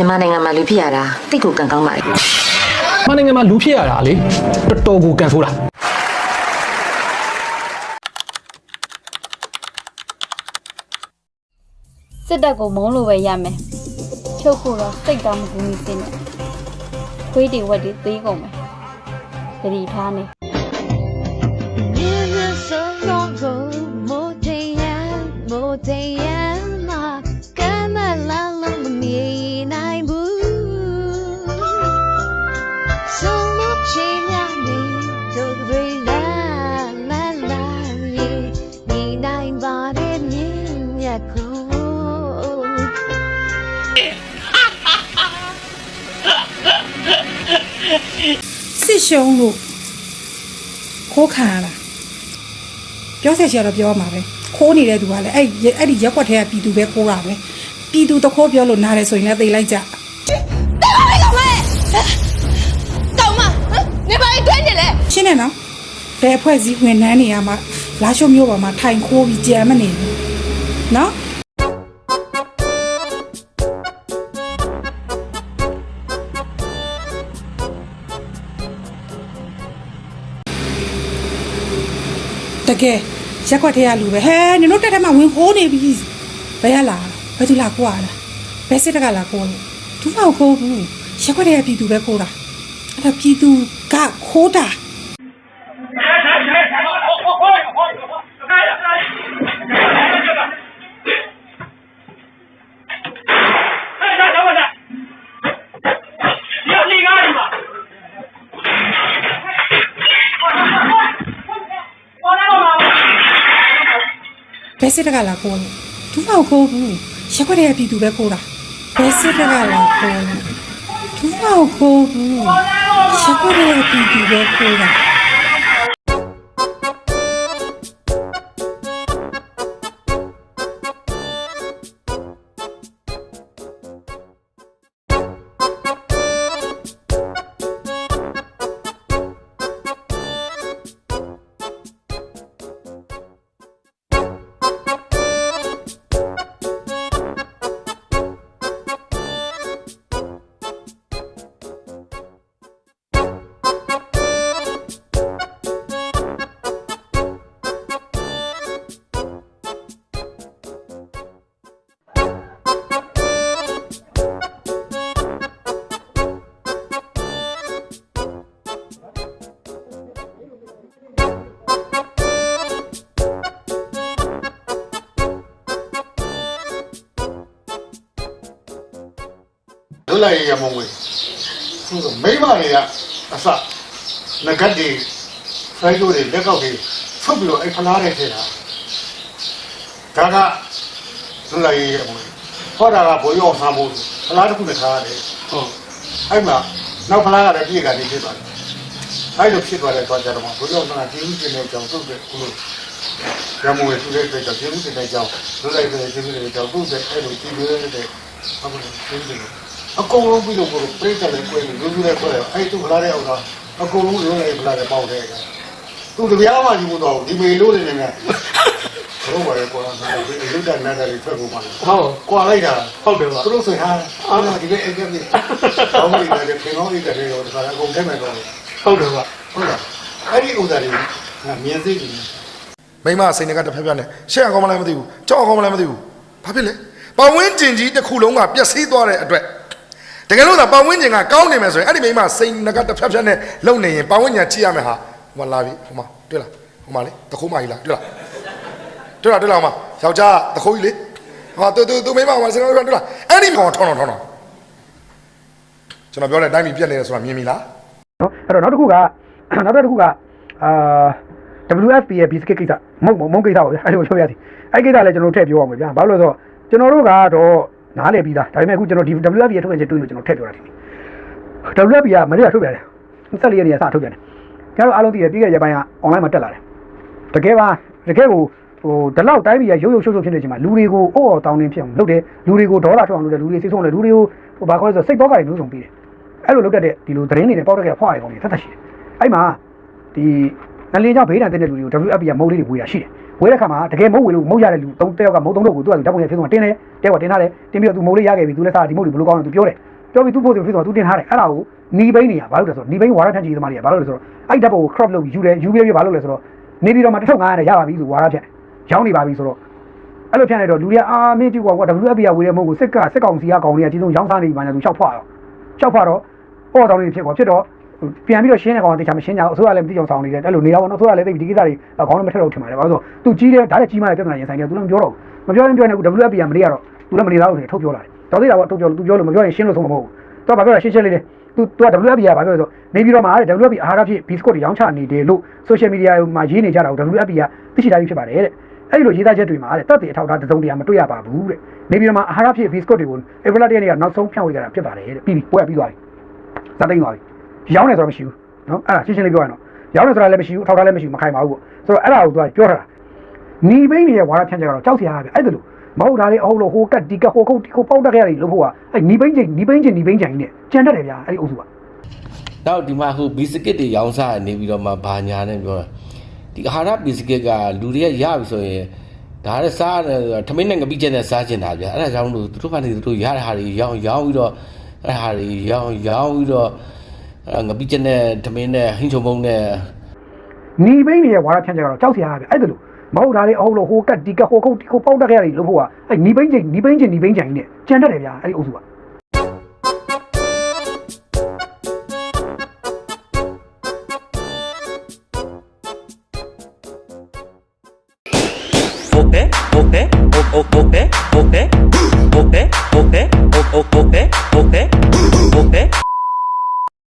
မြန်မာနိုင်ငံမှာလူဖြစ်ရတာတိတ်ကိုကံကောင်းပါလေ။မနိုင်ငံမှာလူဖြစ်ရတာလေတော်တော်ကိုကန်ဆိုးတာစစ်တပ်ကိုမုန်းလို့ပဲရမယ်ဖြုတ်ဖို့တော့စိတ်ကောင်းမကူမီစင်းနဲ့ခွေးတွေဝက်တွေသေးကုန်မယ်သတိထားနေ Never so long ago, more day စစ်ရှုံးလို့ခိုးခံရတာပြောဆက်ချင်တော့ပြောမှာပဲခိုးနေတဲ့သူကလည်းအဲ့အဲ့ဒီရက်ွက်ထဲကပြည်သူပဲခိုးတာပဲပြည်သူတခိုးပြောလို့နားတယ်ဆိုရင်လည်းသိလိုက်ကြကောင်းမနေပါတွန်းနေလေရှင်းနေနော်ဘယ်အဖွဲ့စည်းဝင်နှန်းနေရမှာလာရှုံမျိုးပေါ်မှာထိုင်ခိုးပြီးကြံမနေဘူးနော် တကယ်ရက်ွက်ထဲကလူပဲဟဲနင်တို့တက်တက်မှဝင်ခိုးနေပြီဘယ်ရလာဘယ်သူလာခိုးရလားဘယ်စစ်တကလာခိုးလို့သူ့မောက်ခိုးဘူးရက်ွက်ထဲကပြည်သူပဲခိုးတာအဲ့ဒါပြည်သူကခိုးတာ ဘယ်စစ်တကလာခိုးလို့သူ့မောက်ခိုးဘူးရက်ွက်ထဲကပြည်သူပဲခိုးတာဘယ်စစ်တကလာခိုးလို့သူ့မောက်ခိုးဘူးရက်ွက်ထဲကပြည်သူပဲခိုးတာ လွတ်လပ်ရေးရမုံဝင်သူကမိမတွေကအစငကတ်တွေဖိုင်တို့တွေလက်ကောက်တွေဖုတ်ပြီးတော့အဲ့ဖလားတဲ့ထဲတာဒါကလွတ်လပ်ရေးရမုံဝင်ဟောတာကဘိုးရောဆမ်းဖို့ဖလားတစ်ခုနဲ့ထားရတယ်ဟုတ်အဲ့မှာနောက်ဖလားကလည်းပြည့်ကနေဖြစ်သွားတယ်အဲ့လိုဖြစ်သွားတဲ့တော့ကြတော့ဘိုးရောဆမ်းကကျေးဇူးတင်တဲ့အကြောင်းသူ့ရဲ့ခုလိုရမုံဝင်သူ့ရဲ့အတွက်ကျေးဇူးတင်တဲ့အကြောင်းလွတ်လပ်ရေးကျေးဇူးတင်တဲ့အကြောင်းသူ့ရဲ့အဲ့လိုကြည်လွဲတဲ့ဟုတ်ကဲ့ကျေးဇူးတင် အကုန်လုံးပြီးတော့ကိုပြိတ္တလည်းကိုယ်လူလူလည်းကိုယ်အဲ့သူခလာတဲ့အောင်တော့အကုန်လုံးလုံးလည်းခလာတဲ့ပေါက်တဲ့ကသူတပြားမှယူမတော့ဒီမေလို့နေနေတယ်ဘလို့ပါလဲကွာဒီလူတန်းနာတယ်ထွက်ကုန်ပါလား။ဟုတ်ကွာလိုက်တာဟုတ်တယ်ပါသူတို့ဆိုဟာအာဒီပဲအဲ့ကပြီးအောင်းလိုက်တယ်ပြင်အောင်လိုက်တယ်တော့ဒါကအကုန်ထဲမှာတော့ဟုတ်တယ်ပါဟုတ်လားအဲ့ဒီဥစ္စာတွေမြင်သိတယ်မိမစိတ်နဲ့ကတစ်ဖက်ဖက်နဲ့ရှက်အောင်ကောင်းမလားမသိဘူးကြောက်အောင်ကောင်းမလားမသိဘူးဘာဖြစ်လဲပတ်ဝန်းကျင်ကြီးတစ်ခုလုံးကပျက်စီးသွားတဲ့အတွက် တကယ်လို့သာပတ်ဝန်းကျင်ကကောင်းနေမယ်ဆိုရင်အဲ့ဒီမိမစိတ်နဲ့ကတစ်ဖက်ဖက်နဲ့လုံနေရင်ပတ်ဝန်းကျင်ကြည့်ရမယ်ဟာဟိုမှာလာပြီဟိုမှာတွေ့လားဟိုမှာလေတခိုးမကြီးလားတွေ့လားတွေ့လားတွေ့လားဟိုမှာယောက်ျားတခိုးကြီးလေဟာတူတူတူမိမဟိုမှာစကားပြောတွေ့လားအဲ့ဒီကောင်ထောင်းထောင်းထောင်းထောင်းကျွန်တော်ပြောတဲ့အတိုင်းပြပြက်နေတယ်ဆိုတာမြင်ပြီလားနော်အဲ့တော့နောက်တစ်ခုကနောက်တစ်ခုကအာ WFP ရဲ့ biscuit ကိစ္စမုံမုံကိစ္စပါဗျာအဲ့လိုပြောရသည်အဲ့ကိစ္စလည်းကျွန်တော်တို့ထည့်ပြောအောင်ဗျာဘာလို့လဲဆိုတော့ကျွန်တော်တို့ကတော့ နားလည်ပြီးသားဒါပေမဲ့အခုကျွန်တော်ဒီ WFP ရဲ့ထုတ်ပြန်ချက်တွေးလို့ကျွန်တော်ထည့်ပြောတာဒီနေ့ WFP ကမနေ့ကထုတ်ပြန်တယ်24ရက်နေ့ကစထုတ်ပြန်တယ်ကျွန်တော်အားလုံးသိရပြီးခဲ့တဲ့ရက်ပိုင်းက online မှာတက်လာတယ်တကယ်ပါတကယ်ကိုဟိုဒီလောက်တိုင်းပြည်ကရုပ်ရုပ်ရှုပ်ရှုပ်ဖြစ်နေချိန်မှာလူတွေကိုအိုးအော်တောင်းတင်းဖြစ်အောင်လုပ်တယ်လူတွေကိုဒေါသထွက်အောင်လုပ်တယ်လူတွေစိတ်ဆုံးတယ်လူတွေကိုဟိုဘာခေါ်လဲဆိုစိတ်တော့ကတွေမျိုးစုံပြီးတယ်အဲ့လိုလုပ်တတ်တဲ့ဒီလိုသတင်းတွေနဲ့ပေါက်တက်ကဖွားရအောင်နေသက်သက်ရှိတယ်အဲ့မှာဒီနလင်းကြောင့်ဘေးဒဏ်တဲ့လူတွေကို WFP ကမုတ်လေးတွေဝေးတာရှိတယ် ဝေးတဲ့ခါမှာတကယ်မုတ်ဝေလို့မုတ်ရတဲ့လူ၃တယောက်ကမုတ်၃တော့ကိုသူကဓာတ်ပုံရဖြစ်ဆုံးတင်တယ်တဲကတင်ထားတယ်တင်ပြီးတော့သူမုတ်လေးရခဲ့ပြီသူလည်းစားဒီမုတ်တွေဘယ်လိုကောင်းလဲသူပြောတယ်ပြောပြီးသူ့ဖို့သူဖြစ်သွားသူတင်ထားတယ်အဲ့ဒါကိုနီဘိန်းနေရဘာလို့လဲဆိုတော့နီဘိန်းဝါရဖြန့်ချီသမားတွေကဘာလို့လဲဆိုတော့အဲ့ဓာတ်ပုံကို crop လုပ်ယူတယ်ယူပြီးပြီးဘာလို့လဲဆိုတော့နေပြီးတော့မှတစ်ထုပ်900နဲ့ရပါပြီဆိုဝါရဖြန့်ရောင်းနေပါပြီဆိုတော့အဲ့လိုဖြန့်နေတော့လူတွေကအာမင်းကြည့်ကွာကွာ WFP ကဝေတဲ့မဟုတ်ဘူးစစ်ကစစ်ကောင်စီကကောင်တွေကအကြီးဆုံးရောင်းစားနေပြီမှလည်းသူလျှောက်ဖွာတော့လျှောက်ဖွာတော့ဟောတောင်းနေဖြစ်ကွာဖြစ်တော့ ပြန်ပြီးတော့ရှင်းတဲ့ကောင်ကတေချာမရှင်းကြဘူးအစိုးရလည်းမသိအောင်ဆောင်နေတယ်အဲ့လိုနေတာပေါ့နော်အစိုးရလည်းသိပြီဒီကိစ္စတွေခေါင်းလည်းမထက်တော့ထင်ပါတယ်ဘာလို့ဆိုသူကြီးတယ်ဒါလည်းကြီးမားတဲ့ပြဿနာရင်ဆိုင်တယ်သူလည်းမပြောတော့ဘူးမပြောရင်ပြောရင် WFP ကမနေရတော့သူလည်းမနေတော့ဘူးထုတ်ပြောလာတယ်တော်သေးတာပေါ့ထုတ်ပြောသူပြောလို့မပြောရင်ရှင်းလို့ဆုံးမှာမဟုတ်ဘူးတော့ဘာပြောတာရှင်းရှင်းလေးလေးသူသူက WFP ကဘာပြောလဲဆိုနေပြီးတော့မှတဲ့ WFP အာဟာရဖြစ်ဘီစကွတ်တွေရောင်းချနေတယ်လို့ social media မှာရေးနေကြတာကို WFP ကသိရှိတာဖြစ်ပါတယ်တဲ့အဲ့ဒီလိုရေးသားချက်တွေမှာတဲ့တပ်တွေအထောက်အထားတစ်စုံတရာမတွေ့ရပါဘူးတဲ့နေပြီးတော့မှအာဟာရဖြစ်ဘီစကွတ်တွေကို April တရက်နေ့ကနောက်ဆုံးဖြန့်ဝေကြတာဖြစ်ပါတယ်တဲ့ပြီးပြီပွဲပြီးသွားပြီသတ်သိမ်းသွားပြီ ရောင်းနေဆိုတော့မရှိဘူးနော်အဲ့ဒါရှင်းရှင်းလေးပြောရအောင်ရောင်းနေဆိုတာလည်းမရှိဘူးထောက်ထားလည်းမရှိဘူးမခိုင်ပါဘူးပေါ့ဆိုတော့အဲ့ဒါကိုသူကပြောထားတာနီဘိန်းတွေရဲ့ဝါရဖြန့်ချက်ကတော့ကြောက်စရာပဲအဲ့ဒါလို့မဟုတ်တာလေအဟုတ်လို့ဟိုကတ်ဒီကဟိုခုတ်ဒီခုတ်ပေါက်တက်ခဲ့ရတယ်လို့ဖို့ကအဲ့နီဘိန်းချင်းနီဘိန်းချင်းနီဘိန်းချင်းနဲ့ကြံတတ်တယ်ဗျာအဲ့ဒီအုပ်စုကနောက်ဒီမှာဟိုဘီစကစ်တွေရောင်းစားနေပြီးတော့မှဘာညာနဲ့ပြောတာဒီအာဟာရဘီစကစ်ကလူတွေကရပြီဆိုရင်ဒါလည်းစားတယ်ဆိုတာထမင်းနဲ့ငပိချက်နဲ့စားကျင်တာဗျအဲ့ဒါကြောင့်လို့သူတို့ကနေသူတို့ရတဲ့ဟာတွေရောင်းရောင်းပြီးတော့အဲ့ဟာတွေရောင်းရောင်းပြီးတော့အဲ့ ငပိချက်နဲ့ထမင်းနဲ့ဟင်းချုံပုံနဲ့နီဘိန်းတွေရဲ့ဝါရဖြန့်ချက်ကတော့ကြောက်စရာပဲအဲ့ဒါလို့မဟုတ်တာလေအဟုတ်လို့ဟိုကတ်ဒီကဟိုခုတ်ဒီခုတ်ပေါက်တက်ခဲ့ရတယ်လို့ဖို့ကအဲ့နီဘိန်းချင်းနီဘိန်းချင်းနီဘိန်းချင်းနဲ့ကြံတတ်တယ်ဗျာအဲ့ဒီအုပ်စုက